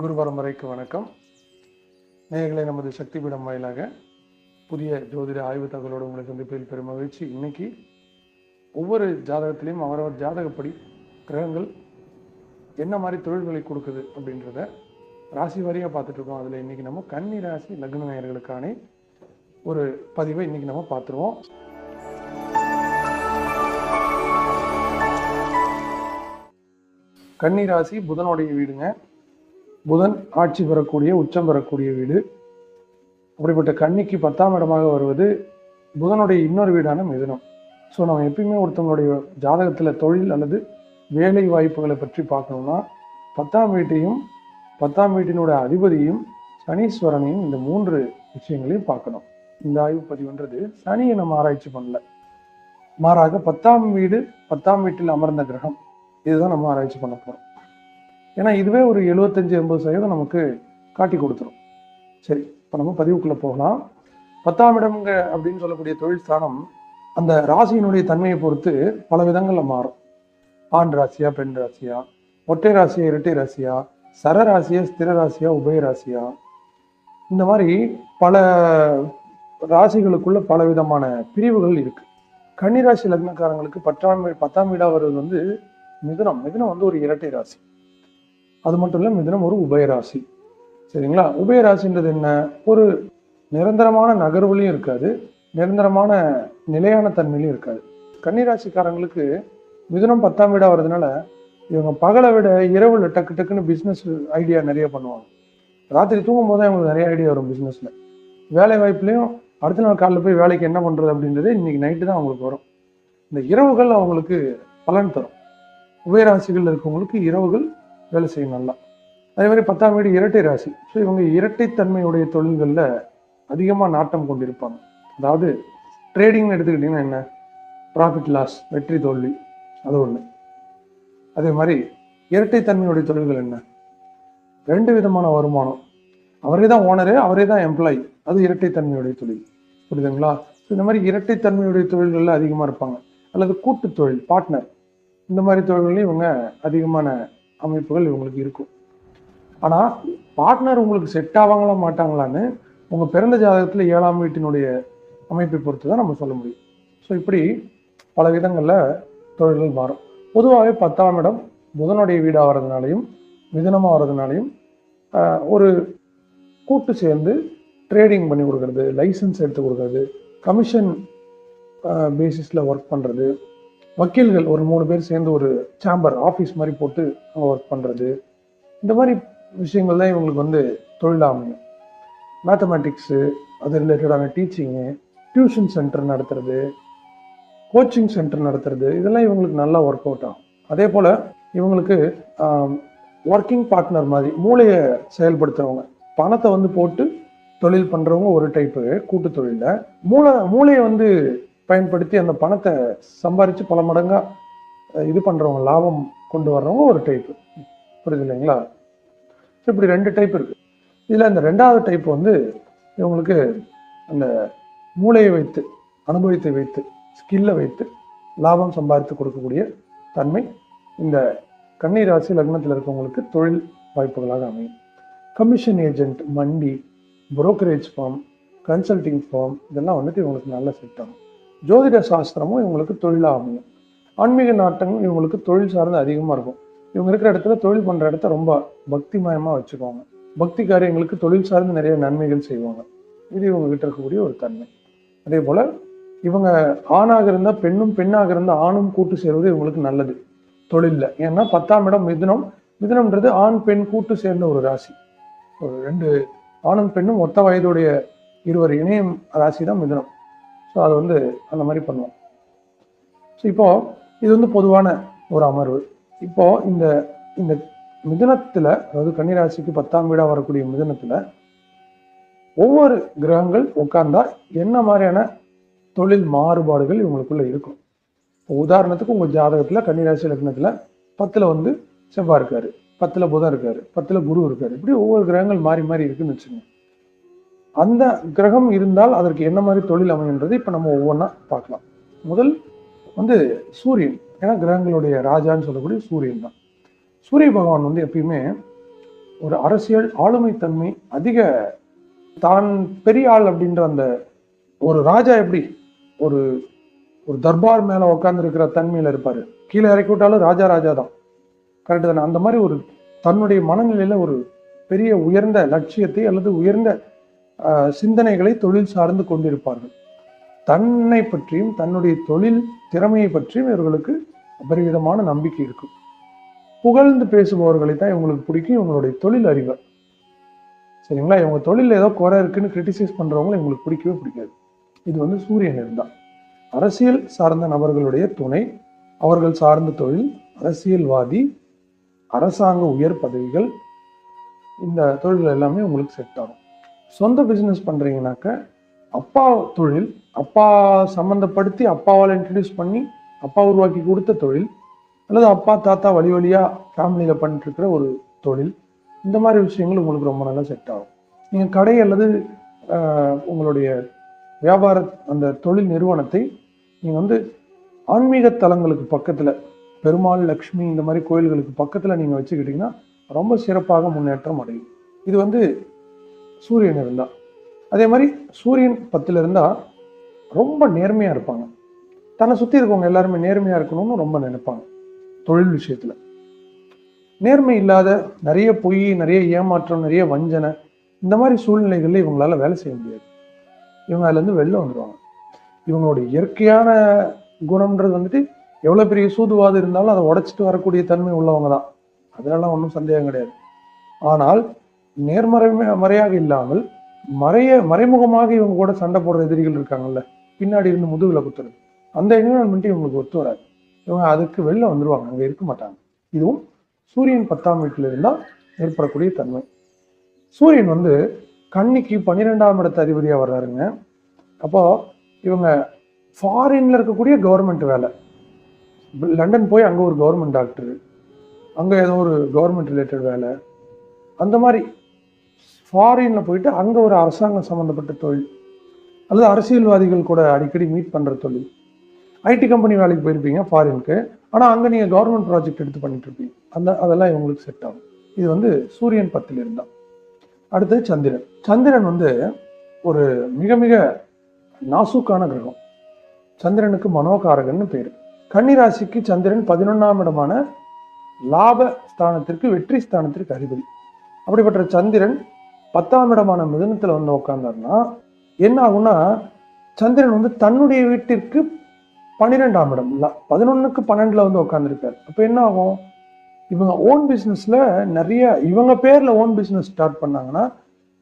குரு பரம்பரைக்கு வணக்கம். நேயர்களை நமது சக்தி பீடம் வாயிலாக புதிய ஜோதிட ஆய்வு தகவலோடு உங்களை சந்திப்பதில் பெரும் மகிழ்ச்சி இன்னைக்கு ஒவ்வொரு ஜாதகத்திலையும் அவரவர் ஜாதகப்படி கிரகங்கள் என்ன மாதிரி தொழில்களை கொடுக்குது அப்படின்றத ராசி வாரியாக பார்த்துட்டு இருக்கோம் அதில் இன்றைக்கி நம்ம கன்னி ராசி லக்ன நேயர்களுக்கான ஒரு பதிவை இன்னைக்கு நம்ம பார்த்துருவோம். கன்னி ராசி புதனுடைய வீடுங்க. புதன் ஆட்சி பெறக்கூடிய உச்சம் பெறக்கூடிய வீடு. அப்படிப்பட்ட கன்னிக்கு பத்தாம் இடமாக வருவது புதனுடைய இன்னொரு வீடான மிதுனம். ஸோ நம்ம எப்பயுமே ஒருத்தவங்களுடைய ஜாதகத்தில் தொழில் அல்லது வேலை வாய்ப்புகளை பற்றி பார்க்கணும்னா பத்தாம் வீட்டையும் பத்தாம் வீட்டினுடைய அதிபதியும் சனீஸ்வரனையும் இந்த மூன்று விஷயங்களையும் பார்க்கணும். இந்த ஆய்வு பதிவுன்றது சனியை நம்ம ஆராய்ச்சி பண்ணல. மாறாக பத்தாம் வீடு பத்தாம் வீட்டில் அமர்ந்த கிரகம் இதுதான் நம்ம ஆராய்ச்சி பண்ண போகிறோம் ஏன்னா இதுவே ஒரு எழுபத்தஞ்சி எண்பது சதவீதம் நமக்கு காட்டி கொடுத்துரும். சரி இப்போ நம்ம பதிவுக்குள்ளே போகலாம். பத்தாம் இடம்ங்க அப்படின்னு சொல்லக்கூடிய தொழில் ஸ்தானம் அந்த ராசியினுடைய தன்மையை பொறுத்து பல விதங்களில் மாறும். ஆண் ராசியா பெண் ராசியா ஒற்றை ராசியா இரட்டை ராசியா சர ராசியா ஸ்திர ராசியா உபய ராசியா. இந்த மாதிரி பல ராசிகளுக்குள்ள பல விதமான பிரிவுகள் இருக்கு. கன்னிராசி லக்னக்காரங்களுக்கு பத்தாம் பத்தாம் வீடாக வருவது வந்து மிதுனம். மிதுனம் வந்து ஒரு இரட்டை ராசி. அது மட்டும் இல்லை மிதுனம் ஒரு உபயராசி. சரிங்களா? உபயராசின்றது என்ன? ஒரு நிரந்தரமான நகர்வுலையும் இருக்காது நிரந்தரமான நிலையான தன்மையிலையும் இருக்காது. கன்னிராசிக்காரங்களுக்கு மிதுனம் பத்தாம் வீடாக வர்றதுனால இவங்க பகலை விட இரவில் டக்கு டக்குன்னு பிஸ்னஸ் ஐடியா நிறைய பண்ணுவாங்க. ராத்திரி தூங்கும் போது அவங்களுக்கு நிறைய ஐடியா வரும் பிஸ்னஸில் வேலை வாய்ப்புலையும் அடுத்த நாள் காலைல போய் வேலைக்கு என்ன பண்ணுறது அப்படின்றது இன்றைக்கி நைட்டு தான் அவங்களுக்கு வரும். இந்த இரவுகள் அவங்களுக்கு பலன் தரும். உபயராசிகள் இருக்கவங்களுக்கு இரவுகள் வேலை செய்யும் நல்லா. அதே மாதிரி பத்தாம் வீடு இரட்டை ராசி. ஸோ இவங்க இரட்டைத்தன்மையுடைய தொழில்களில் அதிகமாக நாட்டம் கொண்டிருப்பாங்க. அதாவது ட்ரேடிங்னு எடுத்துக்கிட்டிங்கன்னா என்ன? ப்ராஃபிட் லாஸ் வெற்றி தோல்வி அது ஒன்று அதே மாதிரி இரட்டைத்தன்மையுடைய தொழில்கள் என்ன? ரெண்டு விதமான வருமானம். அவரே தான் ஓனரு அவரே தான் எம்ப்ளாயி அது இரட்டைத்தன்மையுடைய தொழில். புரியுதுங்களா? ஸோ இந்த மாதிரி இரட்டைத்தன்மையுடைய தொழில்களில் அதிகமாக இருப்பாங்க. அல்லது கூட்டு தொழில் பார்ட்னர் இந்த மாதிரி தொழில்களையும் இவங்க அதிகமான அமைப்புகள் இவங்களுக்கு இருக்கும். ஆனால் பார்ட்னர் உங்களுக்கு செட் ஆவாங்களா மாட்டாங்களான்னு உங்கள் பிறந்த ஜாதகத்தில் ஏழாம் வீட்டினுடைய அமைப்பை பொறுத்து தான் நம்ம சொல்ல முடியும். ஸோ இப்படி பல விதங்களில் தொழில்கள் மாறும். பொதுவாகவே பத்தாம் இடம் புதனுடைய வீடாக வர்றதுனாலையும் மிதனமாக வர்றதுனாலையும் ஒரு கூட்டு சேர்ந்து ட்ரேடிங் பண்ணி கொடுக்கறது லைசன்ஸ் எடுத்து கொடுக்கறது கமிஷன் பேசிஸில் ஒர்க் பண்ணுறது வக்கீல்கள் ஒரு மூணு பேர் சேர்ந்து ஒரு சேம்பர் ஆஃபீஸ் மாதிரி போட்டு அங்கே ஒர்க் பண்ணுறது இந்த மாதிரி விஷயங்கள் தான் இவங்களுக்கு வந்து தொழிலா அமையும். மேத்தமேட்டிக்ஸு அது ரிலேட்டடான டீச்சிங்கு டியூஷன் சென்டர் நடத்துறது கோச்சிங் சென்டர் நடத்துறது இதெல்லாம் இவங்களுக்கு நல்லா ஒர்க் அவுட் ஆகும். அதே போல் இவங்களுக்கு ஒர்க்கிங் பார்ட்னர் மாதிரி மூளையை செயல்படுத்துறவங்க பணத்தை வந்து போட்டு தொழில் பண்ணுறவங்க ஒரு டைப்பு கூட்டு தொழிலில். மூளை மூளையை வந்து பயன்படுத்தி அந்த பணத்தை சம்பாரித்து பல மடங்காக இது பண்ணுறவங்க லாபம் கொண்டு வர்றவங்க ஒரு டைப்பு புரியுது இல்லைங்களா? இப்படி ரெண்டு டைப் இருக்குது இதில் இந்த ரெண்டாவது டைப் வந்து இவங்களுக்கு அந்த மூளையை வைத்து அனுபவத்தை வைத்து ஸ்கில்லை வைத்து லாபம் சம்பாதித்து கொடுக்கக்கூடிய தன்மை இந்த கன்னி ராசி லக்னத்தில் இருக்கவங்களுக்கு தொழில் வாய்ப்புகளாக அமையும். Commission agent mandi brokerage firm consulting firm இதெல்லாம் வந்துட்டு இவங்களுக்கு நல்ல செட் ஆகும் ஜோதிட சாஸ்திரமும் இவங்களுக்கு தொழிலாக அமையும் ஆன்மீக நாட்டங்களும் இவங்களுக்கு தொழில் சார்ந்து அதிகமாக இருக்கும். இவங்க இருக்கிற இடத்துல தொழில் பண்ணுற இடத்த ரொம்ப பக்திமயமாக வச்சுக்குவாங்க. பக்தி காரியங்களுக்கு தொழில் சார்ந்து நிறைய நன்மைகள் செய்வாங்க. இது இவங்ககிட்ட இருக்கக்கூடிய ஒரு தன்மை. அதே போல் இவங்க ஆணாக இருந்தால் பெண்ணும் பெண்ணாக இருந்தால் ஆணும் கூட்டு சேர்வது இவங்களுக்கு நல்லது. தொழிலில். ஏன்னா பத்தாம் இடம் மிதுனம். மிதுனம்ன்றது ஆண் பெண் கூட்டு சேர்ந்த ஒரு ராசி. ஒரு ரெண்டு ஆணும் பெண்ணும் ஒத்த வயதுடைய இருவர் இணையும் ராசி தான் மிதுனம். ஸோ அது வந்து அந்த மாதிரி பண்ணுவோம். ஸோ இப்போது இது வந்து பொதுவான ஒரு அமர்வு. இப்போது இந்த இந்த மிதனத்தில் அதாவது கன்னிராசிக்கு பத்தாம் வீடாக வரக்கூடிய மிதனத்தில் ஒவ்வொரு கிரகங்கள் உட்கார்ந்தா என்ன மாதிரியான தொழில் மாறுபாடுகள் இவங்களுக்குள்ளே இருக்கும். இப்போ உதாரணத்துக்கு உங்கள் ஜாதகத்தில் கன்னிராசி லக்னத்தில் பத்தில் வந்து செவ்வாய் இருக்கார் பத்தில் புதன் இருக்கார் பத்தில் குரு இருக்கார். இப்படி ஒவ்வொரு கிரகங்கள் மாறி மாறி இருக்குன்னு வச்சுக்கோங்க. அந்த கிரகம் இருந்தால் அதற்கு என்ன மாதிரி தொழில் அமையுன்றது இப்போ நம்ம ஒவ்வொன்றா பார்க்கலாம். முதல் வந்து சூரியன். ஏன்னா கிரகங்களுடைய ராஜான்னு சொல்லக்கூடிய சூரியன் தான். சூரிய பகவான் வந்து எப்பயுமே ஒரு அரசியல் ஆளுமை தன்மை அதிக தான் பெரிய ஆள் அப்படின்ற அந்த ஒரு ராஜா எப்படி? ஒரு ஒரு தர்பார் மேலே உட்காந்துருக்கிற தன்மையில் இருப்பார். கீழே இறக்கி விட்டாலும் ராஜா ராஜா தான். கரெக்டு தானே? அந்த மாதிரி ஒரு தன்னுடைய மனநிலையில் ஒரு பெரிய உயர்ந்த லட்சியத்தை அல்லது உயர்ந்த சிந்தனைகளை தொழில் சார்ந்து கொண்டிருப்பார்கள். தன்னை பற்றியும் தன்னுடைய தொழில் திறமையை பற்றியும் இவர்களுக்கு அபரிவிதமான நம்பிக்கை இருக்கும். புகழ்ந்து பேசுபவர்களை தான் இவங்களுக்கு பிடிக்கும் இவங்களுடைய தொழில் அறிவை சரிங்களா? இவங்க தொழில் ஏதோ குறை இருக்குன்னு கிரிட்டிசைஸ் பண்ணுறவங்களை இவங்களுக்கு பிடிக்கவே பிடிக்காது. இது வந்து சூரியன் இருந்தா அரசியல் சார்ந்த நபர்களுடைய துணை அவர்கள் சார்ந்த தொழில் அரசியல்வாதி அரசாங்க உயர் பதவிகள் இந்த தொழில்கள் எல்லாமே உங்களுக்கு செட் ஆகும். சொந்த பிஸ்னஸ் பண்ணுறீங்கனாக்க அப்பா தொழில் அப்பா சம்மந்தப்படுத்தி அப்பாவால் இன்ட்ரடியூஸ் பண்ணி அப்பா உருவாக்கி கொடுத்த தொழில் அல்லது அப்பா தாத்தா வழி வழியாக ஃபேமிலியில் பண்ணிட்டுருக்கிற ஒரு தொழில் இந்த மாதிரி விஷயங்கள் உங்களுக்கு ரொம்ப நல்லா செட் ஆகும். நீங்கள் கடை அல்லது உங்களுடைய வியாபார அந்த தொழில் நிறுவனத்தை நீங்கள் வந்து ஆன்மீக தலங்களுக்கு பக்கத்தில் பெருமாள் லக்ஷ்மி இந்த மாதிரி கோயில்களுக்கு பக்கத்தில் நீங்கள் வச்சுக்கிட்டிங்கன்னா ரொம்ப சிறப்பாக முன்னேற்றம் அடையும். இது வந்து சூரியன் இருந்தால் அதே மாதிரி சூரியன் பத்துல இருந்தால் ரொம்ப நேர்மையா இருப்பாங்க. தன்னை சுற்றி இருக்கவங்க எல்லாருமே நேர்மையா இருக்கணும்னு ரொம்ப நினைப்பாங்க தொழில் விஷயத்துல. நேர்மை இல்லாத நிறைய பொய் நிறைய ஏமாற்றம் நிறைய வஞ்சனை இந்த மாதிரி சூழ்நிலைகளில் இவங்களால வேலை செய்ய முடியாது. இவங்க அதுலேருந்து வெளில வந்துடுவாங்க இவங்களுடைய இயற்கையான குணம்ன்றது வந்துட்டு எவ்வளவு பெரிய சூதுவாது இருந்தாலும் அதை உடைச்சிட்டு வரக்கூடிய தன்மை உள்ளவங்க தான். அதெல்லாம் ஒன்றும் சந்தேகம் கிடையாது. ஆனால் நேர்மறை மறையாக இல்லாமல் மறைய மறைமுகமாக இவங்க கூட சண்டை போடுற எதிரிகள் இருக்காங்கல்ல பின்னாடி இருந்து முதுகில் குத்துறது. அந்த என்விரான்மெண்ட் இவங்களுக்கு ஒத்து வராது. இவங்க அதுக்கு வெளில வந்துடுவாங்க அங்கே இருக்க மாட்டாங்க. இதுவும் சூரியன் பத்தாம் வீட்டில் இருந்தால் ஏற்படக்கூடிய தன்மை. சூரியன் வந்து கன்னிக்கு பன்னிரெண்டாம் இடத்து அதிபதியாக வர்றாருங்க. அப்போ இவங்க ஃபாரின்ல இருக்கக்கூடிய கவர்மெண்ட் வேலை. லண்டன் போய் அங்கே ஒரு கவர்மெண்ட் டாக்டர் அங்கே ஏதோ ஒரு கவர்மெண்ட் ரிலேட்டட் வேலை. அந்த மாதிரி ஃபாரினில் போயிட்டு அங்கே ஒரு அரசாங்கம் சம்மந்தப்பட்ட தொழில். அல்லது அரசியல்வாதிகள் கூட அடிக்கடி மீட் பண்ணுற தொழில். ஐடி கம்பெனி வேலைக்கு போயிருப்பீங்க ஃபாரினுக்கு ஆனால் அங்கே நீங்கள் கவர்மெண்ட் ப்ராஜெக்ட் எடுத்து பண்ணிட்டு இருப்பீங்க. அந்த அதெல்லாம் இவங்களுக்கு செட் ஆகும். இது வந்து சூரியன் பத்தில் இருந்தான் அடுத்தது சந்திரன். சந்திரன் வந்து ஒரு மிக மிக நாசூக்கான கிரகம். சந்திரனுக்கு மனோகாரகன்னு பேர். கன்னிராசிக்கு சந்திரன் பதினொன்றாம் இடமான லாப ஸ்தானத்திற்கு வெற்றி ஸ்தானத்திற்கு அதிபதி. அப்படிப்பட்ட சந்திரன் பத்தாம் இடமான மிதனத்தில் வந்து உட்காந்தாருன்னா என்ன ஆகும்னா சந்திரன் வந்து தன்னுடைய வீட்டிற்கு பன்னிரெண்டாம் இடம். இல்ல பதினொன்னுக்கு பன்னெண்டில் வந்து உட்காந்துருக்காரு அப்போ என்ன ஆகும்? இவங்க ஓன் பிஸ்னஸில் நிறைய இவங்க பேரில் ஓன் பிஸ்னஸ் ஸ்டார்ட் பண்ணாங்கன்னா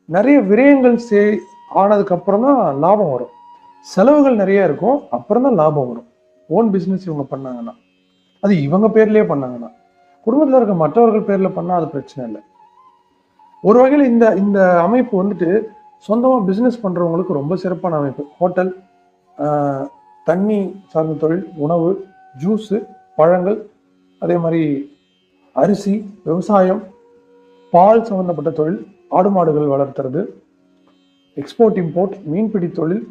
நிறைய விரயங்கள் சே ஆனதுக்கப்புறம் தான் லாபம் வரும். செலவுகள் நிறைய இருக்கும் அப்புறம் தான் லாபம் வரும். ஓன் பிஸ்னஸ் இவங்க பண்ணாங்கன்னா. அது இவங்க பேர்லேயே பண்ணாங்கன்னா. குடும்பத்தில் இருக்க மற்றவர்கள் பேரில் பண்ணால் அது பிரச்சனை இல்லை. ஒரு வகையில் இந்த இந்த அமைப்பு வந்துட்டு சொந்தமாக பிஸ்னஸ் பண்ணுறவங்களுக்கு ரொம்ப சிறப்பான அமைப்பு. ஹோட்டல் தண்ணி சார்ந்த தொழில் உணவு ஜூஸு பழங்கள் அதே மாதிரி அரிசி விவசாயம் பால் சம்பந்தப்பட்ட தொழில் ஆடு மாடுகள் வளர்த்துறது எக்ஸ்போர்ட் இம்போர்ட் மீன்பிடி தொழில்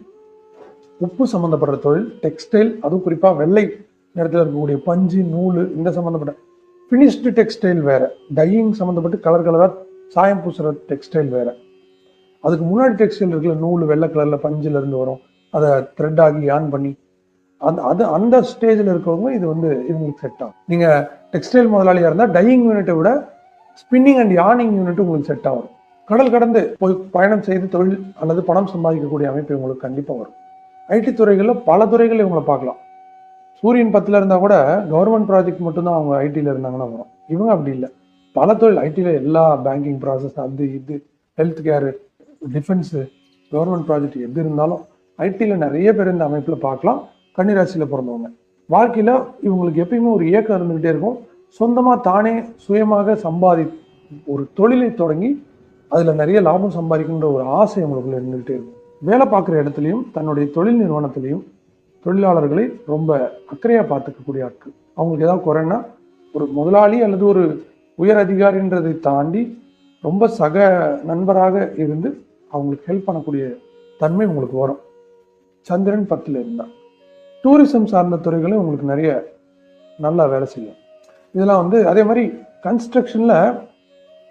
உப்பு சம்பந்தப்பட்ட தொழில் டெக்ஸ்டைல் அதுவும் குறிப்பாக வெள்ளை நிறத்தில் இருக்கக்கூடிய பஞ்சு நூல் இந்த சம்மந்தப்பட்ட ஃபினிஷ்டு டெக்ஸ்டைல் வேறு. டையிங் சம்மந்தப்பட்டு கலர் கலராக சாயம் பூசுகிற டெக்ஸ்டைல் வேறு. அதுக்கு முன்னாடி டெக்ஸ்டைல் இருக்குல்ல நூல் வெள்ளை கலரில் பஞ்சுலேருந்து வரும். அதை த்ரெட் ஆகி ஆன் பண்ணி அந்த அது அந்த ஸ்டேஜில் இருக்கிறவங்க இது வந்து இவங்களுக்கு செட் ஆகும். நீங்கள் டெக்ஸ்டைல் முதலாளியாக இருந்தால் டையிங் யூனிட்டை விட ஸ்பின்னிங் அண்ட் யானிங் யூனிட் உங்களுக்கு செட் ஆகும். கடல் கடந்து போய் பயணம் செய்து தொழில் அல்லது பணம் சம்பாதிக்கக்கூடிய அமைப்பு உங்களுக்கு கண்டிப்பாக வரும். ஐடி துறைகளில் பல துறைகள் இவங்களை பார்க்கலாம். சூரியன் பத்தில் இருந்தால் கூட கவர்மெண்ட் ப்ராஜெக்ட் மட்டும்தான் அவங்க ஐடியில் இருந்தாங்கன்னா வரும். இவங்க அப்படி இல்லை. பல தொழில் ஐடியில் எல்லா பேங்கிங் ப்ராசஸ் அது இது health care defence government project எது இருந்தாலும் ஐடியில் நிறைய பேர் இந்த அமைப்பில் பார்க்கலாம். கன்னிராசியில் பிறந்தவங்க. வாழ்க்கையில் இவங்களுக்கு எப்பயுமே ஒரு இயக்கம் இருந்துக்கிட்டே இருக்கும். சொந்தமாக தானே சுயமாக சம்பாதி ஒரு தொழிலை தொடங்கி அதில் நிறைய லாபம் சம்பாதிக்கின்ற ஒரு ஆசை இவங்களுக்குள்ள இருந்துக்கிட்டே இருக்கும். வேலை பார்க்குற இடத்துலையும் தன்னுடைய தொழில் நிறுவனத்திலையும் தொழிலாளர்களை ரொம்ப அக்கறையாக பார்த்துக்கக்கூடிய ஆட்கள். அவங்களுக்கு ஏதாவது குறைன்னா ஒரு முதலாளி அல்லது ஒரு உயர் அதிகாரின்றதை தாண்டி ரொம்ப சக நண்பராக இருந்து அவங்களுக்கு ஹெல்ப் பண்ணக்கூடிய தன்மை உங்களுக்கு வரும். சந்திரன் பத்தில் இருந்தா டூரிசம் சார்ந்த துறைகளும் உங்களுக்கு நிறைய நல்லா வேலை செய்யும். இதெல்லாம் வந்து அதே மாதிரி கன்ஸ்ட்ரக்ஷனில்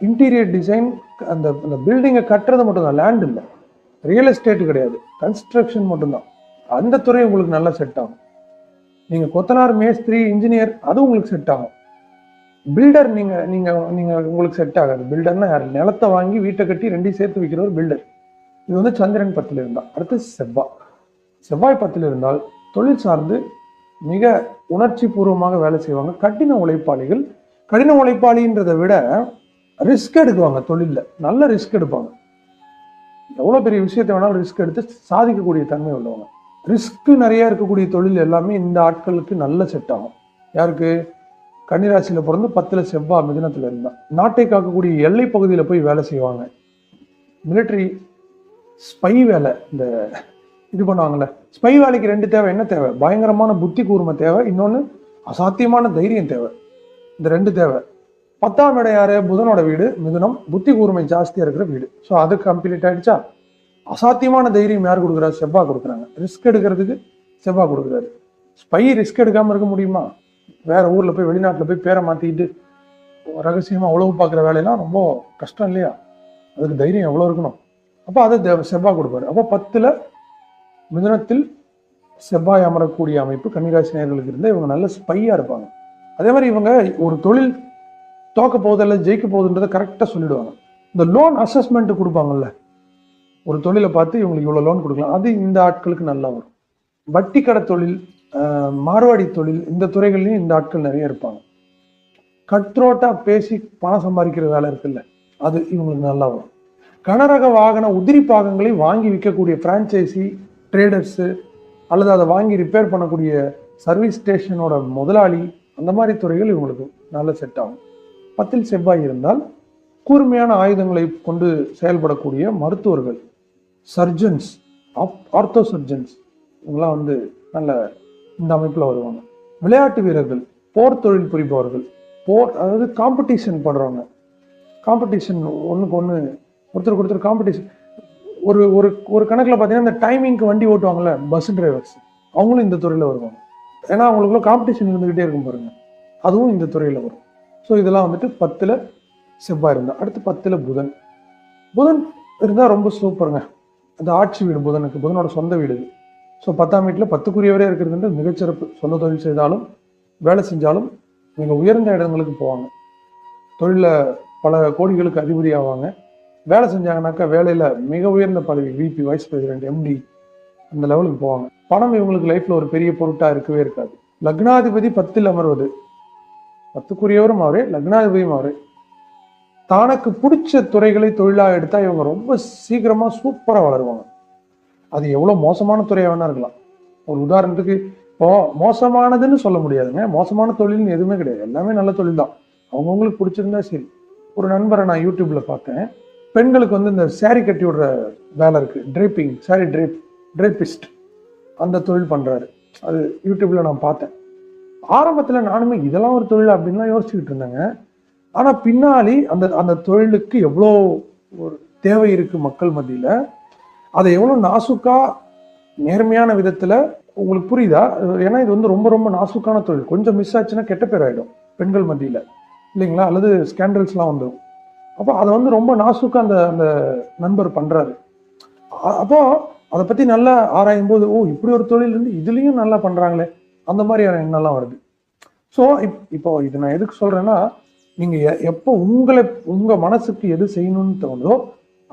இன்டீரியர் டிசைன் அந்த அந்த பில்டிங்கை கட்டுறது மட்டும்தான் லேண்ட் இல்லை. ரியல் எஸ்டேட் கிடையாது. கன்ஸ்ட்ரக்ஷன் மட்டும்தான். அந்த துறை உங்களுக்கு நல்லா செட் ஆகும். நீங்கள் கொத்தனார் மேஸ்திரி இன்ஜினியர் அது உங்களுக்கு செட் ஆகும். பில்டர் நீங்க நீங்க நீங்க உங்களுக்கு செட் ஆகாது. பில்டர்னா யார்? நிலத்தை வாங்கி வீட்டை கட்டி ரெண்டையும் சேர்த்து வைக்கிற ஒரு பில்டர் இது வந்து சந்திரன் பத்தில் இருந்தால் அடுத்து செவ்வாய் செவ்வாய் பத்தில் இருந்தால் தொழில் சார்ந்து மிக உணர்ச்சி பூர்வமாக வேலை செய்வாங்க. கடின உழைப்பாளிகள். கடின உழைப்பாளின்றதை விட ரிஸ்க் எடுக்குவாங்க தொழிலில். நல்ல ரிஸ்க் எடுப்பாங்க. எவ்வளோ பெரிய விஷயத்தை வேணாலும் ரிஸ்க் எடுத்து சாதிக்கக்கூடிய தன்மை உள்ளவங்க. ரிஸ்க் நிறையா இருக்கக்கூடிய தொழில் எல்லாமே இந்த ஆட்களுக்கு நல்ல செட் ஆகும். யாருக்கு? கன்னிராசியில் பிறந்து பத்தில் செவ்வாய் மிதனத்தில் இருந்தான். நாட்டை காக்கக்கூடிய எல்லை பகுதியில் போய் வேலை செய்வாங்க. மிலிட்டரி ஸ்பை வேலை இந்த இது பண்ணுவாங்கல்ல ஸ்பை வேலைக்கு ரெண்டு தேவை என்ன தேவை? பயங்கரமான புத்தி கூர்மை தேவை இன்னொன்று அசாத்தியமான தைரியம் தேவை. இந்த ரெண்டு தேவை. பத்தாம் இடம் யாரு? புதனோட வீடு மிதுனம். புத்தி கூர்மை ஜாஸ்தியாக இருக்கிற வீடு. ஸோ அது கம்ப்ளீட் ஆயிடுச்சா? அசாத்தியமான தைரியம் யார் கொடுக்குறாரு? செவ்வாய் கொடுக்குறாங்க. ரிஸ்க் எடுக்கிறதுக்கு செவ்வாய் கொடுக்குறாரு. ஸ்பை ரிஸ்க் எடுக்காமல் இருக்க முடியுமா? வேற ஊர்ல போய் வெளிநாட்டில் போய் பேரை மாத்திக்கிட்டு ரகசியமா உழவு பார்க்குற வேலையெல்லாம் ரொம்ப கஷ்டம் இல்லையா? அதுக்கு தைரியம் எவ்வளோ இருக்கணும்? அப்போ அதை செவ்வாய் கொடுப்பாரு. அப்போ பத்துல மிதனத்தில் செவ்வாய் அமரக்கூடிய அமைப்பு கன்னிராசி நேர்களுக்கு இருந்தால் இவங்க நல்ல ஸ்பையாக இருப்பாங்க. அதே மாதிரி இவங்க ஒரு தொழில் தோக்க போகுது இல்லை ஜெயிக்க போகுதுன்றதை கரெக்டாக சொல்லிடுவாங்க. இந்த லோன் அசஸ்மெண்ட் கொடுப்பாங்கல்ல ஒரு தொழிலை பார்த்து இவங்களுக்கு இவ்வளோ லோன் கொடுக்கலாம். அது இந்த ஆட்களுக்கு நல்லா வரும். வட்டி கடை தொழில் மார்வாடி தொழில் இந்த துறைகள்லையும் இந்த ஆட்கள் நிறைய இருப்பாங்க. கட்ரோட்டா பேசி பணம் சம்பாதிக்கிற வேலை இருக்குல்ல அது இவங்களுக்கு நல்லா வரும். கனரக வாகன உதிரி பாகங்களை வாங்கி விற்கக்கூடிய ஃப்ரான்ச்சைசி ட்ரேடர்ஸு அல்லது அதை வாங்கி ரிப்பேர் பண்ணக்கூடிய சர்வீஸ் ஸ்டேஷனோட முதலாளி அந்த மாதிரி துறைகள் இவங்களுக்கு நல்ல செட் ஆகும். பத்தில் செவ்வாய் இருந்தால் கூர்மையான ஆயுதங்களை கொண்டு செயல்படக்கூடிய மருத்துவர்கள் சர்ஜன்ஸ் ஆர்த்தோ சர்ஜன்ஸ் இவங்களாம் வந்து நல்ல இந்த அமைப்பில் வருவாங்க. விளையாட்டு வீரர்கள் போர் தொழில் புரிபவர்கள் போர் அதாவது காம்படிஷன் பண்ணுறவங்க காம்படிஷன் ஒன்றுக்கு ஒன்று ஒருத்தருக்கு ஒருத்தர் காம்படிஷன் ஒரு ஒரு ஒரு கணக்கில் பார்த்தீங்கன்னா இந்த டைமிங்க்கு வண்டி ஓட்டுவாங்கல்ல பஸ் டிரைவர்ஸ் அவங்களும் இந்த துறையில் வருவாங்க. ஏன்னா அவங்களுக்குள்ள காம்படிஷன் இருந்துக்கிட்டே இருக்கும் பாருங்கள் அதுவும் இந்த துறையில் வரும். ஸோ இதெல்லாம் வந்துட்டு பத்தில் செவ்வாய் இருந்தால் அடுத்து பத்தில் புதன். புதன் இருந்தால் ரொம்ப சூப்பருங்க அந்த ஆட்சி வீடு புதனுக்கு புதனோட சொந்த வீடு ஸோ பத்தாம் வீட்டில் பத்துக்குரியவரே இருக்கிறதுன்றது மிகச்சிறப்பு. சொந்த தொழில் செய்தாலும் வேலை செஞ்சாலும் மிக உயர்ந்த இடங்களுக்கு போவாங்க. தொழிலில் பல கோடிகளுக்கு அதிபதி ஆவாங்க. வேலை செஞ்சாங்கனாக்கா வேலையில் மிக உயர்ந்த பதவி விபி வைஸ் பிரசிடென்ட் எம்டி அந்த லெவலுக்கு போவாங்க. பணம் இவங்களுக்கு லைஃப்பில் ஒரு பெரிய பொருட்டாக இருக்கவே இருக்காது. லக்னாதிபதி பத்தில் அமர்வது. பத்துக்குரியவரும் அவரே லக்னாதிபதியும் அவரே. தனக்கு பிடிச்ச துறைகளை தொழிலாக எடுத்தால் இவங்க ரொம்ப சீக்கிரமாக சூப்பராக வளருவாங்க. அது எவ்வளோ மோசமான துறையாக வேணா இருக்கலாம். ஒரு உதாரணத்துக்கு இப்போ மோசமானதுன்னு சொல்ல முடியாதுங்க. மோசமான தொழில்னு எதுவுமே கிடையாது. எல்லாமே நல்ல தொழில் தான். அவங்கவுங்களுக்கு பிடிச்சிருந்தா சரி. ஒரு நண்பரை நான் யூடியூப்ல பார்த்தேன். பெண்களுக்கு வந்து இந்த சேரீ கட்டி விடுற வேலை இருக்கு. ட்ரேப்பிங் சாரி ட்ரேப் ட்ரேப்பிஸ்ட் அந்த தொழில் பண்றாரு. அது யூடியூப்ல நான் பார்த்தேன். ஆரம்பத்தில் நானுமே இதெல்லாம் ஒரு தொழில் அப்படின்லாம் யோசிச்சுக்கிட்டு இருந்தேங்க. ஆனால் பின்னாடி அந்த அந்த தொழிலுக்கு எவ்வளோ ஒரு தேவை இருக்கு மக்கள் மத்தியில். அதை எவ்வளோ நாசுக்கா நேர்மையான விதத்தில் உங்களுக்கு புரியுதா? ஏன்னா இது வந்து ரொம்ப ரொம்ப நாசுக்கான தொழில். கொஞ்சம் மிஸ் ஆச்சுன்னா கெட்ட பேர் ஆகிடும் பெண்கள் மத்தியில். இல்லைங்களா? அல்லது ஸ்கேண்டல்ஸ்லாம் வந்துடும் அப்போ அதை வந்து ரொம்ப நாசுக்காக அந்த அந்த நண்பர் பண்ணுறாரு அப்போது அதை பற்றி நல்லா ஆராயும் போது ஓ இப்படி ஒரு தொழில் இருந்து இதுலேயும் நல்லா பண்ணுறாங்களே அந்த மாதிரியான எண்ணெல்லாம் வருது. ஸோ இப் இப்போ இது நான் எதுக்கு சொல்கிறேன்னா நீங்கள் எ- எப்போ உங்களை உங்கள் மனசுக்கு எது செய்யணும்னு தோணுதோ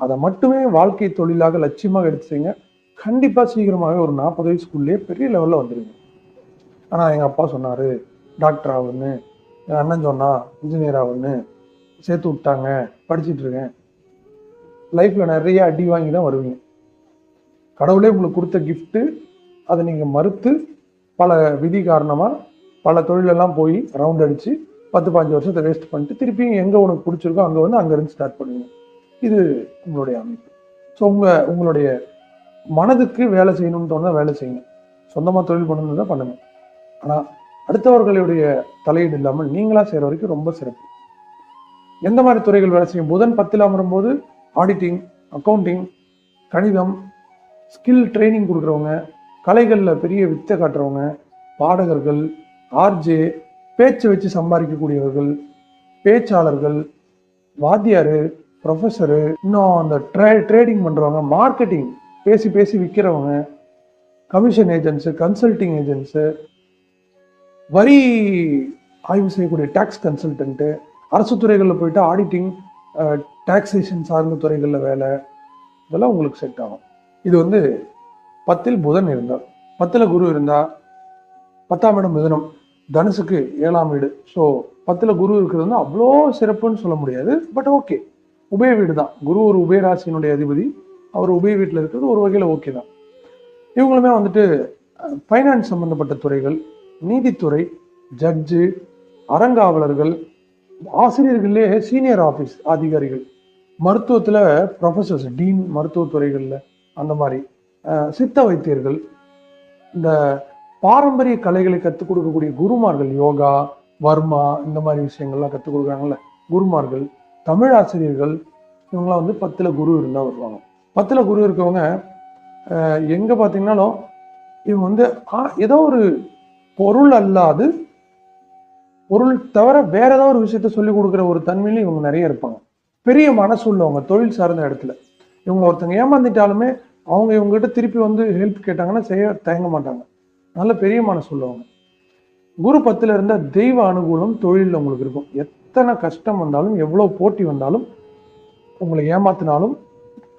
அதை மட்டுமே வாழ்க்கை தொழிலாக லட்சியமாக எடுத்து கண்டிப்பாக சீக்கிரமாகவே ஒரு நாற்பது வயசுக்குள்ளேயே பெரிய லெவலில் வந்துடுங்க ஆனால் எங்கள் அப்பா சொன்னார் டாக்டர் ஆகுன்னு என் அண்ணன் சொன்னா இன்ஜினியர் ஆகுன்னு சேர்த்து விட்டாங்க படிச்சிட்டு இருக்கேன். லைஃப்ல நிறைய அடி வாங்கி தான் வருவீங்க. கடவுளே உங்களுக்கு கொடுத்த கிஃப்ட்டு அதை நீங்கள் மறுத்து பல விதி காரணமாக பல தொழிலெல்லாம் போய் ரவுண்ட் அடித்து பத்து பாஞ்சு வருஷத்தை வேஸ்ட் பண்ணிட்டு திருப்பி எங்கே உனக்கு பிடிச்சிருக்கோ அங்கே வந்து அங்கேருந்து ஸ்டார்ட் பண்ணுவீங்க. இது உங்களுடைய அமைப்பு. ஸோ உங்கள் உங்களுடைய மனதுக்கு வேலை செய்யணும்னு தோணுதா வேலை செய்யணும் சொந்தமாக தொழில் பண்ணணும் தான் பண்ணுங்க. ஆனால் அடுத்தவர்களுடைய தலையீடு இல்லாமல் நீங்களாக செய்கிற வரைக்கும் ரொம்ப சிறப்பு. எந்த மாதிரி துறைகள் வேலை செய்யும்? புதன் பத்தில் அமரும்போது ஆடிட்டிங் அக்கவுண்டிங் கணிதம் ஸ்கில் ட்ரைனிங் கொடுக்குறவங்க கலைகளில் பெரிய வித்தை காட்டுறவங்க பாடகர்கள் ஆர்ஜே பேச்சு வச்சு சம்பாதிக்கக்கூடியவர்கள் பேச்சாளர்கள் வாத்தியார் ப்ரொஃபஸரு இன்னும் அந்த ட்ரே ட்ரேடிங் பண்ணுறவங்க மார்க்கெட்டிங் பேசி பேசி விற்கிறவங்க கமிஷன் ஏஜென்ட்ஸு கன்சல்டிங் ஏஜென்ட்ஸு வரி ஆய்வு செய்யக்கூடிய டேக்ஸ் கன்சல்டன்ட்டு அரசு துறைகளில் போயிட்டு ஆடிட்டிங் டேக்ஸேஷன் சார்ந்த துறைகளில் வேலை இதெல்லாம் உங்களுக்கு செட் ஆகும். இது வந்து பத்தில் புதன் இருந்தால் பத்தில் குரு இருந்தால் பத்தாம் இடம் மிதனம் தனுசுக்கு ஏழாம் வீடு. ஸோ பத்தில் குரு இருக்கிறது வந்து அவ்வளோ சிறப்புன்னு சொல்ல முடியாது பட் ஓகே உபய வீடு தான். குரு ஒரு உபயராசியினுடைய அதிபதி. அவர் உபய வீட்டில் இருக்கிறது ஒரு வகையில் ஓகே தான். இவங்களுமே வந்துட்டு ஃபைனான்ஸ் சம்பந்தப்பட்ட துறைகள் நீதித்துறை ஜட்ஜு அறங்காவலர்கள் ஆசிரியர்களே சீனியர் ஆஃபீஸ் அதிகாரிகள் மருத்துவத்தில் ப்ரொஃபஸர்ஸ் டீன் மருத்துவத்துறைகளில் அந்த மாதிரி சித்த வைத்தியர்கள் இந்த பாரம்பரிய கலைகளை கற்றுக் கொடுக்கக்கூடிய குருமார்கள் யோகா வர்மா இந்த மாதிரி விஷயங்கள்லாம் கற்றுக் கொடுக்குறாங்கல்ல குருமார்கள் தமிழ் ஆசிரியர்கள் இவங்களாம் வந்து பத்தில் குரு இருந்தால் வருவாங்க. பத்தில் குரு இருக்கவங்க எங்கே பார்த்தீங்கன்னாலும் இவங்க வந்து ஆ, ஏதோ ஒரு பொருள் அல்லாது பொருள் தவிர வேற ஏதோ ஒரு விஷயத்த சொல்லி கொடுக்குற ஒரு தன்மையிலும் இவங்க நிறைய இருப்பாங்க. பெரிய மனசு உள்ளவங்க தொழில் சார்ந்த இடத்துல. இவங்க ஒருத்தங்க ஏமாந்துட்டாலுமே அவங்க இவங்ககிட்ட திருப்பி வந்து ஹெல்ப் கேட்டாங்கன்னா செய்ய தயங்க மாட்டாங்க. நல்ல பெரிய மனசு உள்ளவங்க. குரு பத்தில் இருந்த தெய்வ அனுகூலம் தொழிலில் உங்களுக்கு இருக்கும். எத் எத்தனை கஷ்டம் வந்தாலும் எவ்வளோ போட்டி வந்தாலும் உங்களை ஏமாத்தினாலும்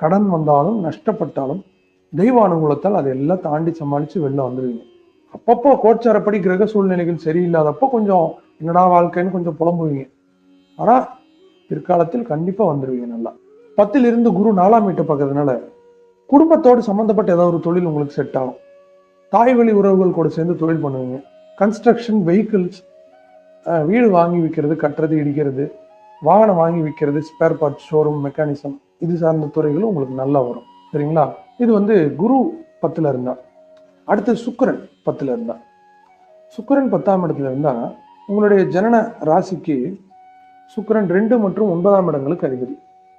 கடன் வந்தாலும் நஷ்டப்பட்டாலும் தெய்வ அனுகூலத்தால் அதை எல்லாம் தாண்டி சமாளித்து வெளில வந்துடுவீங்க அப்பப்போ கோச்சாரப்படி கிரக சூழ்நிலைகள் சரியில்லாதப்போ கொஞ்சம் என்னடா வாழ்க்கைன்னு கொஞ்சம் புலம்புவீங்க. ஆனால் பிற்காலத்தில் கண்டிப்பாக வந்துடுவீங்க நல்லா. பத்தில் இருந்து குரு நாலாம் வீட்டை பார்க்கறதுனால குடும்பத்தோடு சம்மந்தப்பட்ட ஏதாவது ஒரு தொழில் உங்களுக்கு செட் ஆகும். தாய் வழி உறவுகள் கூட சேர்ந்து தொழில் பண்ணுவீங்க. கன்ஸ்ட்ரக்ஷன் வெஹிக்கிள்ஸ் வீடு வாங்கி விற்கிறது கட்டுறது இடிக்கிறது வாகனம் வாங்கி விற்கிறது ஸ்பேர் பார்ட் ஷோரூம் மெக்கானிசம் இது சார்ந்த துறைகளும் உங்களுக்கு நல்லா வரும். சரிங்களா? இது வந்து குரு பத்தில் இருந்தால் அடுத்து சுக்கரன் பத்தில் இருந்தால் சுக்கரன் பத்தாம் இடத்துல இருந்தால் உங்களுடைய ஜனன ராசிக்கு சுக்கரன் ரெண்டு மற்றும் ஒன்பதாம் இடங்களுக்கு அதிபதி.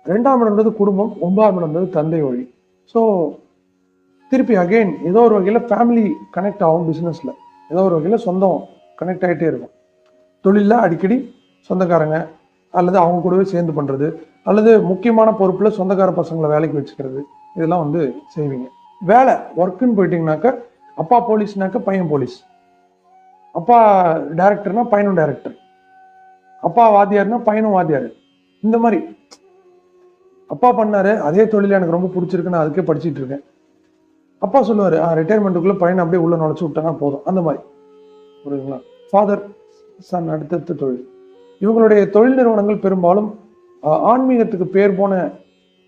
ரெண்டாம் இடம்ன்றது குடும்பம் ஒன்பதாம் இடம்ன்றது தந்தை வழி. ஸோ திருப்பி அகைன் ஏதோ ஒரு வகையில் ஃபேமிலி கனெக்ட் ஆகும் பிஸ்னஸில் ஏதோ ஒரு வகையில் சொந்தம் கனெக்ட் ஆகிட்டே இருக்கும். தொழிலில் அடிக்கடி சொந்தக்காரங்க அல்லது அவங்க கூடவே சேர்ந்து பண்ணுறது அல்லது முக்கியமான பொறுப்பில் சொந்தக்கார பசங்களை வேலைக்கு வச்சுக்கிறது. இதெல்லாம் வந்து செய்வீங்க. வேலை ஒர்க்குன்னு போயிட்டீங்கன்னாக்க அப்பா போலீஸ்னாக்க பையன் போலீஸ். அப்பா டேரக்டர்னா பையனும் டேரக்டர் அப்பா வாத்தியார்னா பையனும் வாத்தியார். இந்த மாதிரி. அப்பா பண்ணார் அதே தொழில் எனக்கு ரொம்ப பிடிச்சிருக்கு நான் அதுக்கே படிச்சிட்டு இருக்கேன். அப்பா சொல்லுவார் ரிட்டையர்மெண்ட்டுக்குள்ளே பையனை அப்படியே உள்ளே நுழைச்சி விட்டாங்கன்னா போதும். அந்த மாதிரி. புரியுதுங்களா? ஃபாதர் சன் அடுத்தடுத்த தொழில். இவங்களுடைய தொழில் நிறுவனங்கள் பெரும்பாலும் ஆன்மீகத்துக்கு பேர் போன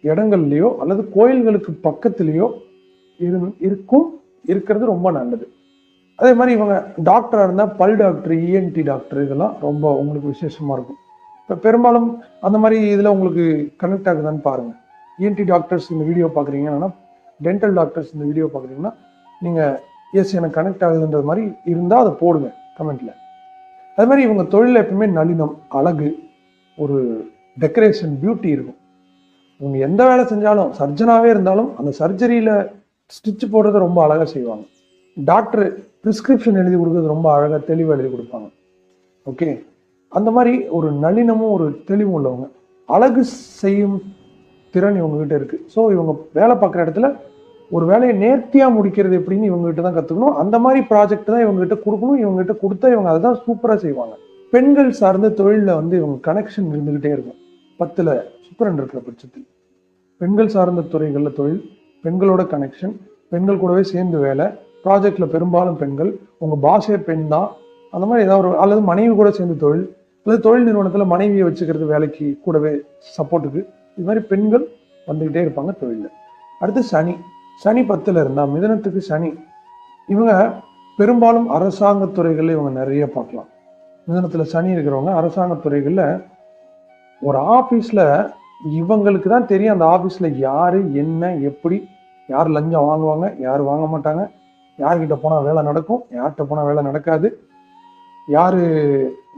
இடங்கள்லையோ அல்லது கோயில்களுக்கு பக்கத்துலேயோ இரு இருக்கும் இருக்கிறது ரொம்ப நல்லது. அதே மாதிரி இவங்க டாக்டராக இருந்தால் பல் டாக்டர் இஎன்டி டாக்டர் இதெல்லாம் ரொம்ப உங்களுக்கு விசேஷமாக இருக்கும். இப்போ பெரும்பாலும் அந்த மாதிரி இதில் உங்களுக்கு கனெக்ட் ஆகுதான்னு பாருங்கள் இஎன்டி டாக்டர்ஸ் இந்த வீடியோ பார்க்குறீங்கன்னா டென்டல் டாக்டர்ஸ் இந்த வீடியோ பார்க்குறீங்கன்னா நீங்கள் எஸ் எனக்கு கனெக்ட் ஆகுதுன்றது மாதிரி இருந்தால் அதை போடுங்க கமெண்ட்டில் அது மாதிரி இவங்க தொழில் எப்பவுமே நளினம் அழகு ஒரு டெக்கரேஷன் பியூட்டி இருக்கும். இவங்க எந்த வேலை செஞ்சாலும் சர்ஜனாகவே இருந்தாலும் அந்த சர்ஜரியில் ஸ்டிச் போடுறத ரொம்ப அழகாக செய்வாங்க. டாக்டர் ப்ரிஸ்கிரிப்ஷன் எழுதி கொடுக்கறது ரொம்ப அழகாக தெளிவாக எழுதி கொடுப்பாங்க. ஓகே அந்த மாதிரி ஒரு நளினமும் ஒரு தெளிவும் உள்ளவங்க. அழகு செய்யும் திறன் இவங்ககிட்ட இருக்குது ஸோ இவங்க வேலை பார்க்குற இடத்துல ஒரு வேலையை நேர்த்தியாக முடிக்கிறது எப்படின்னு இவங்ககிட்ட தான் கற்றுக்கணும் அந்த மாதிரி ப்ராஜெக்ட் தான் இவங்ககிட்ட கொடுக்கணும். இவங்ககிட்ட கொடுத்தா இவங்க அதை தான் சூப்பராக செய்வாங்க. பெண்கள் சார்ந்த தொழிலில் வந்து இவங்க கனெக்ஷன் இருந்துக்கிட்டே இருக்கும். பத்தில் சுக்கரன் இருக்கிற பட்சத்தில். பெண்கள் சார்ந்த துறைகளில் தொழில் பெண்களோட கனெக்ஷன் பெண்கள் கூடவே சேர்ந்து வேலை ப்ராஜெக்டில் பெரும்பாலும் பெண்கள் உங்கள் பாஷே பெண் தான். அந்த மாதிரி ஏதாவது ஒரு அல்லது மனைவி கூட சேர்ந்து தொழில் அல்லது தொழில் நிறுவனத்தில் மனைவியை வச்சுக்கிறது வேலைக்கு கூடவே சப்போர்ட்டுக்கு இது மாதிரி பெண்கள் வந்துக்கிட்டே இருப்பாங்க தொழிலில். அடுத்து சனி. சனி பத்தில் இருந்தால் மிதனத்துக்கு சனி. இவங்க பெரும்பாலும் அரசாங்க துறைகளில் இவங்க நிறைய பார்க்கலாம். மிதனத்தில் சனி இருக்கிறவங்க அரசாங்க துறைகளில் ஒரு ஆஃபீஸில் இவங்களுக்கு தான் தெரியும் அந்த ஆஃபீஸில் யார் என்ன எப்படி யார் லஞ்சம் வாங்குவாங்க யார் வாங்க மாட்டாங்க யார்கிட்ட போனால் வேலை நடக்கும் யார்கிட்ட போனால் வேலை நடக்காது யார்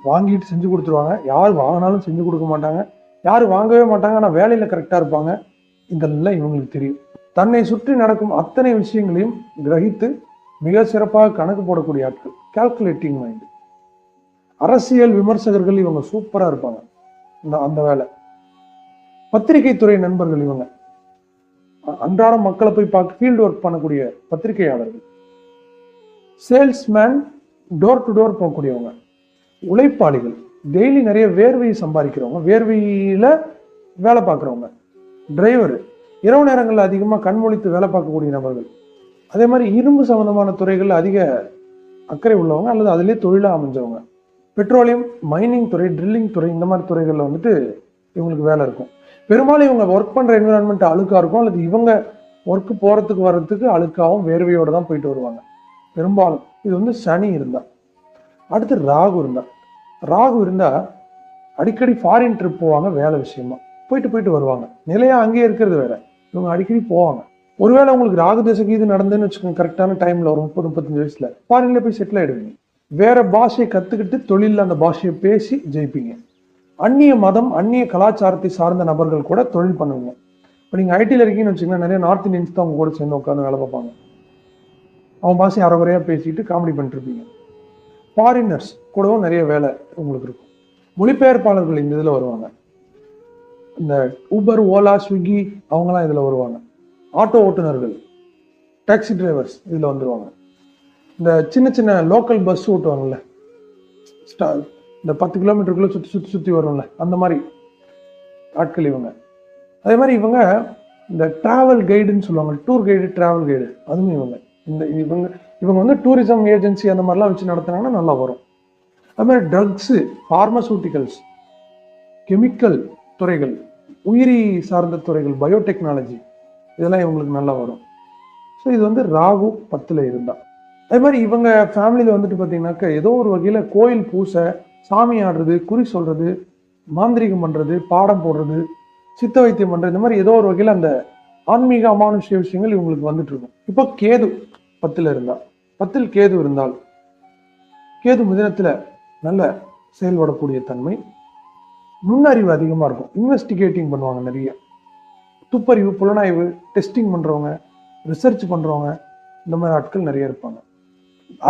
வாங்கிட்டு செஞ்சு கொடுத்துருவாங்க யார் வாங்கினாலும் செஞ்சு கொடுக்க மாட்டாங்க யார் வாங்கவே மாட்டாங்க ஆனால் வேலையில் கரெக்டாக இருப்பாங்க. இதெல்லாம் இவங்களுக்கு தெரியும். தன்னை சுற்றி நடக்கும் அத்தனை விஷயங்களையும் கிரகித்து மிக சிறப்பாக கணக்கு போடக்கூடிய ஆட்கள் கால்குலேட்டிங் மைண்டு அரசியல் விமர்சகர்கள் இவங்க சூப்பராக இருப்பாங்க. இந்த அந்த வேலை. பத்திரிகை துறை நண்பர்கள் இவங்க. அன்றாடம் மக்களை போய் பார்க்க ஃபீல்டு ஒர்க் பண்ணக்கூடிய பத்திரிகையாளர்கள். சேல்ஸ்மேன் டோர் டு டோர் போகக்கூடியவங்க. உழைப்பாளிகள். டெய்லி நிறைய வேர்வையை சம்பாதிக்கிறவங்க. வேர்வையில் வேலை பார்க்குறவங்க. டிரைவர் இரவு நேரங்களில் அதிகமாக கண்மொழித்து வேலை பார்க்கக்கூடிய நபர்கள். அதே மாதிரி இரும்பு சம்பந்தமான துறைகளில் அதிக அக்கறை உள்ளவங்க அல்லது அதிலே தொழிலாக அமைஞ்சவங்க. பெட்ரோலியம் மைனிங் துறை ட்ரில்லிங் துறை இந்த மாதிரி துறைகளில் வந்துட்டு இவங்களுக்கு வேலை இருக்கும். பெரும்பாலும் இவங்க ஒர்க் பண்ணுற என்விரான்மெண்ட் அழுக்காக இருக்கும் அல்லது இவங்க ஒர்க்கு போகிறதுக்கு வர்றதுக்கு அழுக்காகவும் வேர்வையோடு தான் போயிட்டு வருவாங்க. பெரும்பாலும் இது வந்து சனி இருந்தால். அடுத்து ராகு இருந்தால். ராகு இருந்தால் அடிக்கடி ஃபாரின் ட்ரிப் போவாங்க வேலை விஷயமா. போயிட்டு போயிட்டு வருவாங்க. நிலையாக அங்கேயே இருக்கிறது வேற. இவங்க அடிக்கடி போவாங்க. ஒருவேளை உங்களுக்கு ராகுதேச கீது நடந்துன்னு வச்சுக்கோங்க கரெக்டான டைம்ல ஒரு முப்பது முப்பத்தஞ்சு வயசுல. ஃபாரின்ல போய் செட்டில் ஆயிடுவீங்க. வேற பாஷையை கத்துக்கிட்டு தொழிலில் அந்த பாஷையை பேசி ஜெயிப்பீங்க. அந்நிய மதம் அந்நிய கலாச்சாரத்தை சார்ந்த நபர்கள் கூட தொழில் பண்ணுவீங்க. இப்போ நீங்கள் ஐடியில் இருக்கீங்கன்னு வச்சுக்கோங்களேன் நிறைய நார்த் இந்தியன்ஸ் தான் அவங்க கூட சேர்ந்து உட்காந்து வேலை பார்ப்பாங்க. அவன் பாஷை அறகுறையாக பேசிட்டு காமெடி பண்ணிட்டு இருப்பீங்க. ஃபாரினர்ஸ் கூடவும் நிறைய வேலை உங்களுக்கு இருக்கும். மொழிபெயர்ப்பாளர்கள் இந்த இதில் வருவாங்க. இந்த ஊபர் ஓலா ஸ்விக்கி அவங்கலாம் இதில் வருவாங்க. ஆட்டோ ஓட்டுநர்கள் டாக்ஸி டிரைவர்ஸ் இதில் வந்துடுவாங்க இந்த சின்ன சின்ன லோக்கல் பஸ் ஓட்டுவாங்கல்ல ஸ்டா இந்த பத்து கிலோமீட்டருக்குள்ளே சுற்றி சுற்றி சுற்றி வரும்ல அந்த மாதிரி ஆட்கள் இவங்க. அதே மாதிரி இவங்க இந்த ட்ராவல் கைடுன்னு சொல்லுவாங்க டூர் கைடு ட்ராவல் கைடு அதுவும் இவங்க. இந்த இவங்க இவங்க வந்து டூரிசம் ஏஜென்சி அந்த மாதிரிலாம் வச்சு நடத்துனாங்கன்னா நல்லா வரும். அது மாதிரி ட்ரக்ஸு ஃபார்மசூட்டிக்கல்ஸ் கெமிக்கல் துறைகள் உயிரி சார்ந்த துறைகள் பயோடெக்னாலஜி இதெல்லாம் இவங்களுக்கு நல்லா வரும். ஸோ இது வந்து ராகு பத்தில் இருந்தா. அதே மாதிரி இவங்க ஃபேமிலியில் வந்துட்டு பார்த்தீங்கன்னாக்கா ஏதோ ஒரு வகையில் கோயில் பூசை சாமி ஆடுறது குறி சொல்றது மாந்திரிகம் பண்ணுறது பாடம் போடுறது சித்த வைத்தியம் பண்ணுறது இந்த மாதிரி ஏதோ ஒரு வகையில் அந்த ஆன்மீக அமானுஷ்ய விஷயங்கள் இவங்களுக்கு வந்துட்டு இருக்கும். இப்போ கேது பத்தில் இருந்தால் பத்தில் கேது இருந்தால் கேது மிதனத்தில் நல்ல செயல்படக்கூடிய தன்மை நுண்ணறிவு அதிகமாக இருக்கும். இன்வெஸ்டிகேட்டிங் பண்ணுவாங்க நிறைய. துப்பறிவு புலனாய்வு டெஸ்டிங் பண்ணுறவங்க ரிசர்ச் பண்ணுறவங்க இந்த மாதிரி ஆட்கள் நிறைய இருப்பாங்க.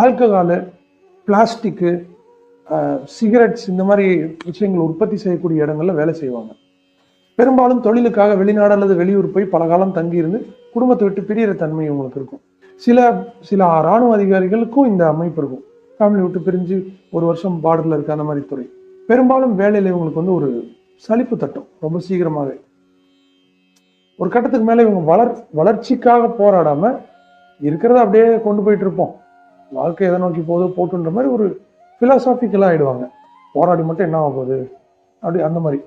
ஆல்கஹாலு பிளாஸ்டிக்கு சிகரெட்ஸ் இந்த மாதிரி விஷயங்கள் உற்பத்தி செய்யக்கூடிய இடங்களில் வேலை செய்வாங்க. பெரும்பாலும் தொழிலுக்காக வெளிநாடு அல்லது வெளியூர் போய் பல காலம் தங்கியிருந்து குடும்பத்தை விட்டு பிரியற தன்மை இவங்களுக்கு இருக்கும். சில சில இராணுவ அதிகாரிகளுக்கும் இந்த அமைப்பு இருக்கும். ஃபேமிலி விட்டு பிரிஞ்சு ஒரு வருஷம் பார்டரில் இருக்க அந்த மாதிரி துறை. பெரும்பாலும் வேலையில் இவங்களுக்கு வந்து ஒரு சலிப்பு தட்டும் ரொம்ப சீக்கிரமாகவே ஒரு கட்டத்துக்கு மேலே இவங்க வளர் வளர்ச்சிக்காக போராடாம இருக்கிறத அப்படியே கொண்டு போயிட்டு இருப்போம். வாழ்க்கை எதை நோக்கி போதோ போட்டுன்ற மாதிரி ஒரு ஃபிலாசாபிக்கலாக ஆகிடுவாங்க போராடி மட்டும் என்ன ஆக போகுது? அப்படி அந்த மாதிரி.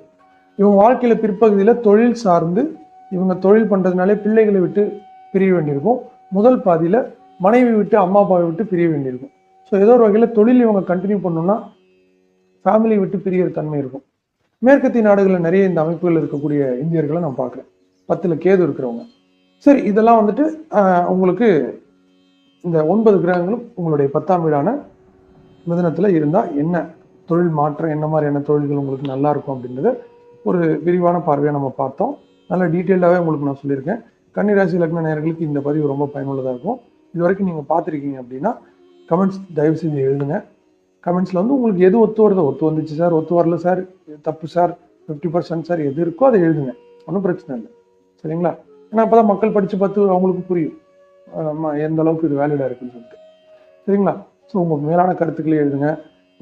இவங்க வாழ்க்கையில் பிற்பகுதியில் தொழில் சார்ந்து இவங்க தொழில் பண்ணுறதுனாலே பிள்ளைகளை விட்டு பிரிய வேண்டியிருக்கும். முதல் பாதியில் மனைவி விட்டு அம்மா அப்பாவை விட்டு பிரிய வேண்டியிருக்கும். ஸோ ஏதோ ஒரு வகையில் தொழில் இவங்க கண்டினியூ பண்ணணும்னா ஃபேமிலி விட்டு பிரியற தன்மை இருக்கும். மேற்கத்திய நாடுகளில் நிறைய இந்த அமைப்புகள் இருக்கக்கூடிய இந்தியர்களை நான் பார்க்குறேன். பத்தில் கேது இருக்கிறவங்க. சரி இதெல்லாம் வந்துட்டு உங்களுக்கு இந்த ஒன்பது கிரகங்களும் உங்களுடைய பத்தாம் வீடான மிதனத்தில் இருந்தால் என்ன? தொழில் மாற்றம் என்ன மாதிரியான தொழில்கள் உங்களுக்கு நல்லா இருக்கும் அப்படின்றத ஒரு விரிவான பார்வையாக நம்ம பார்த்தோம். நல்ல டீட்டெயில்டாகவே உங்களுக்கு நான் சொல்லியிருக்கேன். கன்னிராசி லக்ன நேர்களுக்கு இந்த பதிவு ரொம்ப பயனுள்ளதாக இருக்கும். இது வரைக்கும் நீங்கள் பார்த்துருக்கீங்க அப்படின்னா கமெண்ட்ஸ் தயவு செஞ்சு எழுதுங்க. கமெண்ட்ஸில் வந்து உங்களுக்கு எது ஒத்து வருதோ ஒத்து வந்துச்சு சார் ஒத்து வரல சார் இது தப்பு சார் ஃபிஃப்டி பர்சன்ட் சார் எது இருக்கோ அதை எழுதுங்க. ஒன்றும் பிரச்சனை இல்லை. சரிங்களா? ஏன்னா அப்போ தான் மக்கள் படித்து பார்த்து அவங்களுக்கு புரியும். ஆமா, எந்த அளவுக்கு இது வேலிடாக இருக்குன்னு சொல்லிட்டு. சரிங்களா? ஸோ உங்கள் மேலான கருத்துக்களே எழுதுங்க.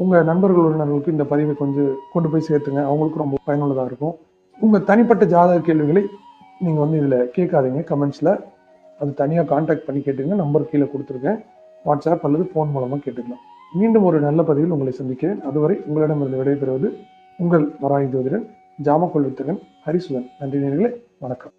உங்கள் நண்பர்கள் உறவினர்களுக்கு இந்த பதிவை கொஞ்சம் கொண்டு போய் சேர்த்துங்க. அவங்களுக்கும் ரொம்ப பயனுள்ளதாக இருக்கும். உங்கள் தனிப்பட்ட ஜாதக கேள்விகளை நீங்கள் வந்து இதில் கேட்காதீங்க. கமெண்ட்ஸில் அது தனியாக காண்டாக்ட் பண்ணி கேட்டுங்க நம்பர் கீழே கொடுத்துருக்கேன். வாட்ஸ்அப் அல்லது ஃபோன் மூலமாக கேட்டுக்கலாம். மீண்டும் ஒரு நல்ல பதிவில் உங்களை சந்திக்கிறேன். அதுவரை உங்களிடமிருந்து விடைபெறுவது உங்கள் வராய் ஜோதிடன் ஜாமக்கொள் வித்தகன் ஹரிசுதன். நன்றி நேர்களே வணக்கம்.